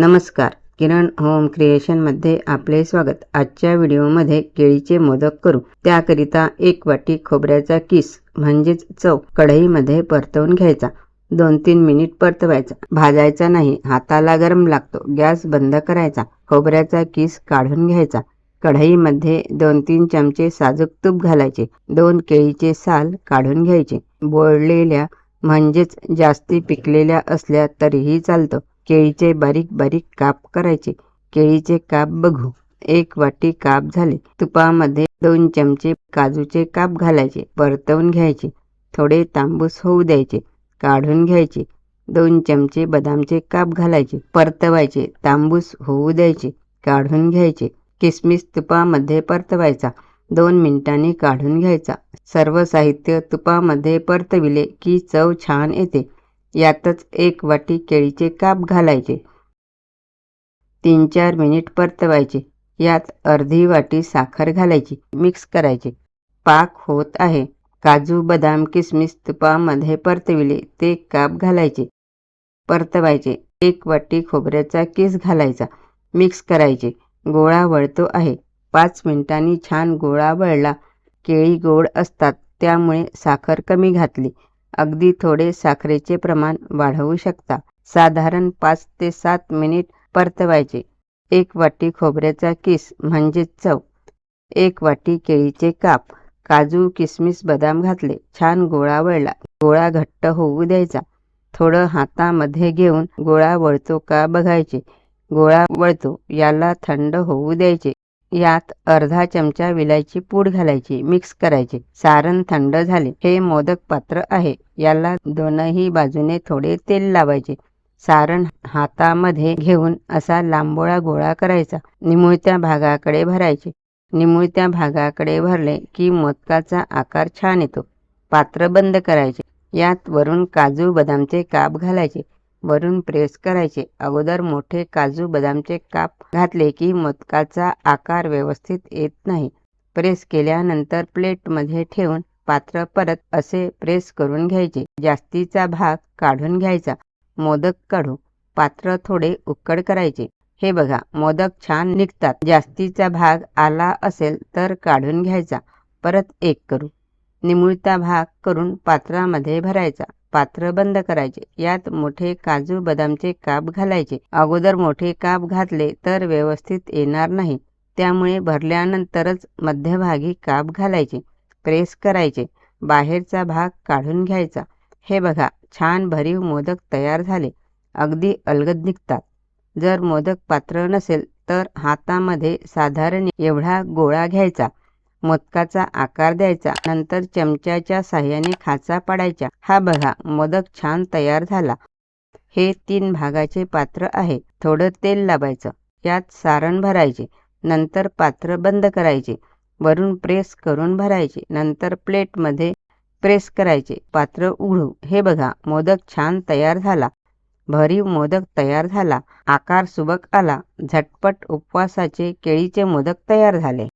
नमस्कार. किरण होम क्रिएशनमध्ये आपले स्वागत. आजच्या व्हिडिओमध्ये केळीचे मोदक करू. त्याकरिता एक वाटी खोबऱ्याचा किस म्हणजेच चव कढईमध्ये परतवून घ्यायचा. दोन तीन मिनिट परतवायचा. भाजायचा नाही हाताला गरम लागतो. गॅस बंद करायचा. खोबऱ्याचा किस काढून घ्यायचा. कढईमध्ये दोन तीन चमचे साजूक तूप घालायचे. दोन केळीचे साल काढून घ्यायचे. बोळलेल्या म्हणजेच जास्ती पिकलेल्या असल्या तरीही चालतं. केळीचे बारीक बारीक काप करायचे. केळीचे काप बघू. एक वाटी काप झाले. तुपामध्ये दोन चमचे काजूचे काप घालायचे. परतवून घ्यायचे. थोडे तांबूस होऊ द्यायचे. काढून घ्यायचे. दोन चमचे बदामचे काप घालायचे. परतवायचे. तांबूस होऊ द्यायचे. काढून घ्यायचे. किसमिस तुपामध्ये परतवायचा. दोन मिनिटांनी काढून घ्यायचा. सर्व साहित्य तुपामध्ये परतविले की चव छान येते. यातच एक वाटी केळीचे काप घालायचे. तीन चार मिनिट परतवायचे. यात अर्धी वाटी साखर घालायची. मिक्स करायचे. पाक होत आहे. काजू बदाम किसमिस तुपामध्ये परतविले ते काप घालायचे. परतवायचे. एक वाटी खोबऱ्याचा किस घालायचा. मिक्स करायचे. गोळा वळतो आहे. पाच मिनिटांनी छान गोळा वळला. केळी गोड असतात. त्यामुळे साखर कमी घातली. अगदी थोडे साखरेचे प्रमाण वाढवू शकता. साधारण पाच ते सात मिनिट परतवायचे. एक वाटी खोबऱ्याचा किस म्हणजे चव. एक वाटी केळीचे काप. काजू किसमिस बदाम घातले. छान गोळा वळला. गोळा घट्ट होऊ द्यायचा. थोडं हातामध्ये घेऊन गोळा वळतो का बघायचे. गोळा वळतो. याला थंड होऊ द्यायचे. यात अर्धा चमचा विलायची पूड घालायची मिक्स करायचे. सारण थंड झाले. हे मोदक पात्र आहे. याला दोनही बाजूने थोडे तेल लावायचे. सारण हातामध्ये घेऊन असा लांबोळा गोळा करायचा. निमुळत्या भागाकडे भरायचे. निमुळत्या भागाकडे भरले की मोदकाचा आकार छान येतो. पात्र बंद करायचे. यात वरून काजू बदामचे काप घालायचे. वरून प्रेस करायचे. अगोदर मोठे काजू बदामचे काप घातले की मोदकाचा आकार व्यवस्थित येत नाही. प्रेस केल्यानंतर प्लेटमध्ये ठेवून पात्र परत असे प्रेस करून घ्यायचे. जास्तीचा भाग काढून घ्यायचा. मोदक काढू पात्र थोडे उक्कड करायचे. हे बघा मोदक छान निघतात. जास्तीचा भाग आला असेल तर काढून घ्यायचा. परत एक करू. निमुळता भाग करून पात्रामध्ये भरायचा. पात्र बंद करायचे. यात मोठे काजू बदामचे काप घालायचे. अगोदर मोठे काप घातले तर व्यवस्थित येणार नाही. त्यामुळे भरल्यानंतरच मध्यभागी काप घालायचे. प्रेस करायचे. बाहेरचा भाग काढून घ्यायचा. हे बघा छान भरीव मोदक तयार झाले. अगदी अलगद निघतात. जर मोदक पात्र नसेल तर हातामध्ये साधारण एवढा गोळा घ्यायचा. मोदकाचा आकार द्यायचा. नंतर चमच्याच्या साह्याने खाचा पाडायचा. हा बघा मोदक छान तयार झाला. हे तीन भागाचे पात्र आहे. थोडं तेल लावायचं यात सारण भरायचे. नंतर पात्र बंद करायचे. वरून प्रेस करून भरायचे. नंतर प्लेटमध्ये प्रेस करायचे. पात्र उघडू. हे बघा मोदक छान तयार झाला. भरीव मोदक तयार झाला. आकार सुबक आला. झटपट उपवासाचे केळीचे मोदक तयार झाले.